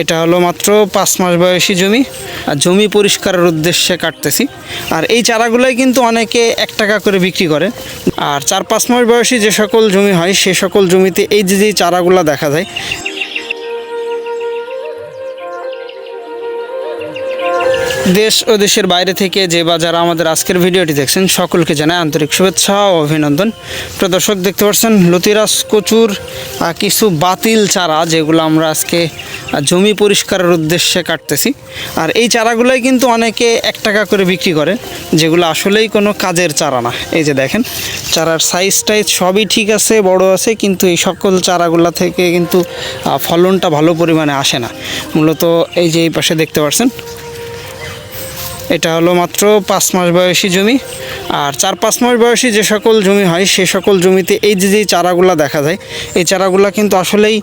এটা হলো মাত্র পাঁচ মাস বয়সী জমি। আর জমি পরিষ্কারের উদ্দেশ্যে কাটতেছি। আর এই চারাগুলোই কিন্তু অনেকে এক টাকা করে বিক্রি করে। আর চার পাঁচ মাস বয়সী যে সকল জমি হয়, সে সকল জমিতে এই যে যে চারাগুলো দেখা যায়, দেশ ও দেশের বাইরে থেকে যে বা যারা আমাদের আজকের ভিডিওটি দেখছেন, সকলকে জানাই আন্তরিক শুভেচ্ছা ও অভিনন্দন। প্রিয় দর্শক, দেখতে পাচ্ছেন লতিরাস কচুর কিছু বাতিল চারা, যেগুলো আমরা আজকে জমি পরিষ্কারের উদ্দেশ্যে কাটতেছি। আর এই চারাগুলোই কিন্তু অনেকে এক টাকা করে বিক্রি করে, যেগুলো আসলেই কোনো কাজের চারা না। এই যে দেখেন, চারার সাইজ টাইজ সবই ঠিক আছে, বড় আছে, কিন্তু এই সকল চারাগুলো থেকে কিন্তু ফলনটা ভালো পরিমাণে আসে না। মূলত এই যে এই পাশে দেখতে পাচ্ছেন এটা হলো মাত্র পাঁচ মাস বয়সী জমি। আর চার পাঁচ মাস বয়সী যে সকল জমি হয়, সে সকল জমিতে এই যে যে চারাগুলো দেখা যায়, এই চারাগুলো কিন্তু আসলেই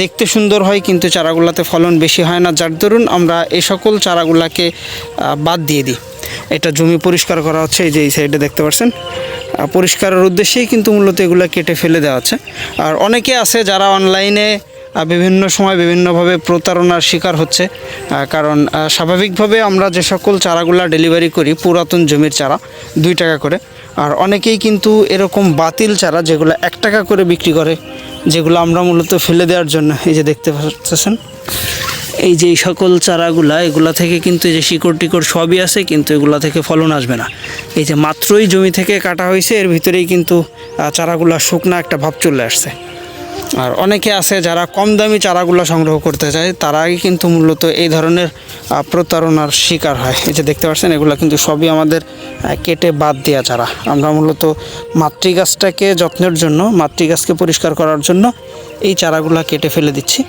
দেখতে সুন্দর হয়, কিন্তু চারাগুলোতে ফলন বেশি হয় না। যার দরুন আমরা এই সকল চারাগুলাকে বাদ দিয়ে দিই। এটা জমি পরিষ্কার করা হচ্ছে, এই যে, এই সাইডে দেখতে পাচ্ছেন। পরিষ্কারের উদ্দেশ্যেই কিন্তু মূলত এগুলো কেটে ফেলে দেওয়া হচ্ছে। আর অনেকে আছে যারা অনলাইনে বিভিন্ন সময় বিভিন্নভাবে প্রতারণার শিকার হচ্ছে। কারণ স্বাভাবিকভাবে আমরা যে সকল চারাগুলা ডেলিভারি করি, পুরাতন জমির চারা, দুই টাকা করে। আর অনেকেই কিন্তু এরকম বাতিল চারা যেগুলো এক টাকা করে বিক্রি করে, যেগুলো আমরা মূলত ফেলে দেওয়ার জন্য, এই যে দেখতে পাচ্ছেন। এই যে সকল চারাগুলা, এগুলা থেকে কিন্তু এই যে শিকড় টিকড় সবই আছে, কিন্তু এগুলা থেকে ফলন আসবে না। এই যে মাত্রই জমি থেকে কাটা হয়েছে, এর ভিতরেই কিন্তু চারাগুলা শুকনা একটা ভাব চলে আসছে। আর অনেকে আছে যারা কম দামি চারাগুলো সংগ্রহ করতে চায়, তারাই কিন্তু মূলত এই ধরনের প্রতারণার শিকার হয়। এই যে দেখতে পাচ্ছেন, এগুলো কিন্তু সবই আমাদের কেটে বাদ দেওয়া চারা। আমরা মূলত মাতৃগাছটাকে যত্নের জন্য, মাতৃগাছকে পরিষ্কার করার জন্য এই চারাগুলো কেটে ফেলে দিচ্ছি।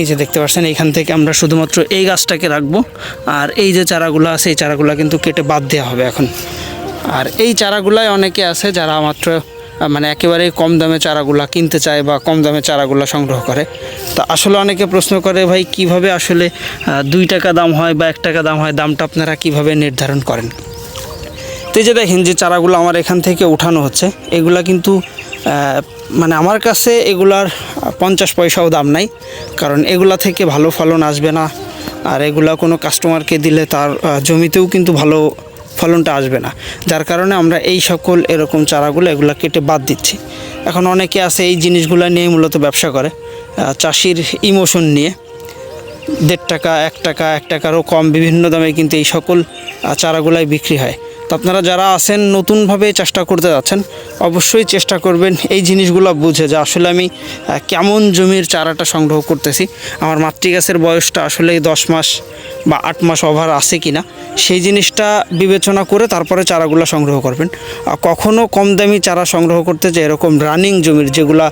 এই যে দেখতে পাচ্ছেন, এইখান থেকে আমরা শুধুমাত্র এই গাছটাকে রাখব। আর এই যে চারাগুলো আছে, এই চারাগুলো কিন্তু কেটে বাদ দেওয়া হবে এখন। আর এই চারাগুলাই অনেকে আছে যারা মাত্র মানে একেবারেই কম দামে চারাগুলা কিনতে চায় বা কম দামে চারাগুলা সংগ্রহ করে। তা আসলে অনেকে প্রশ্ন করে, ভাই, কীভাবে আসলে দুই টাকা দাম হয় বা এক টাকা দাম হয়? দামটা আপনারা কীভাবে নির্ধারণ করেন? তো যে দেখেন যে চারাগুলো আমার এখান থেকে উঠানো হচ্ছে, এগুলা কিন্তু মানে আমার কাছে এগুলার পঞ্চাশ পয়সাও দাম নাই। কারণ এগুলা থেকে ভালো ফলন আসবে না। আর এগুলা কোনো কাস্টমারকে দিলে তার জমিতেও কিন্তু ভালো ফলনটা আসবে না। যার কারণে আমরা এই সকল এরকম চারাগুলো এগুলো কেটে বাদ দিচ্ছি। এখন অনেকে আছে এই জিনিসগুলো নিয়ে মূলত ব্যবসা করে। চাষির ইমোশন নিয়ে। দেড় টাকা, এক টাকা, এক টাকারও কম বিভিন্ন দামে কিন্তু এই সকল চারাগুলাই বিক্রি হয়। তো আপনারা যারা আছেন, নতুনভাবে চেষ্টা করতে যাচ্ছেন অবশ্যই চেষ্টা করবেন এই জিনিসগুলো বুঝে যে আসলে আমি কেমন জমির চারাটা সংগ্রহ করতেছি। আমার মাতৃগাছের বয়সটা আসলে দশ মাস বা আট মাস ওভার আছে কি না সেই জিনিসটা বিবেচনা করে তারপরে চারাগুলো সংগ্রহ করবেন। আর কখনও কম দামি চারা সংগ্রহ করতে যে এরকম রানিং জমির যেগুলা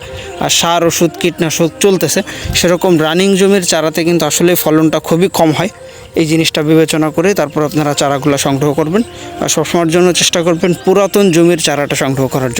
সার, ওষুধ, কীটনাশক চলতেছে, সেরকম রানিং জমির চারাতে কিন্তু আসলে ফলনটা খুবই কম হয়। এই জিনিসটা বিবেচনা করে তারপর আপনারা চারাগুলো সংগ্রহ করবেন। আর সবসময়ের জন্য চেষ্টা করবেন পুরাতন জমির চারাটা সংগ্রহ করার জন্য।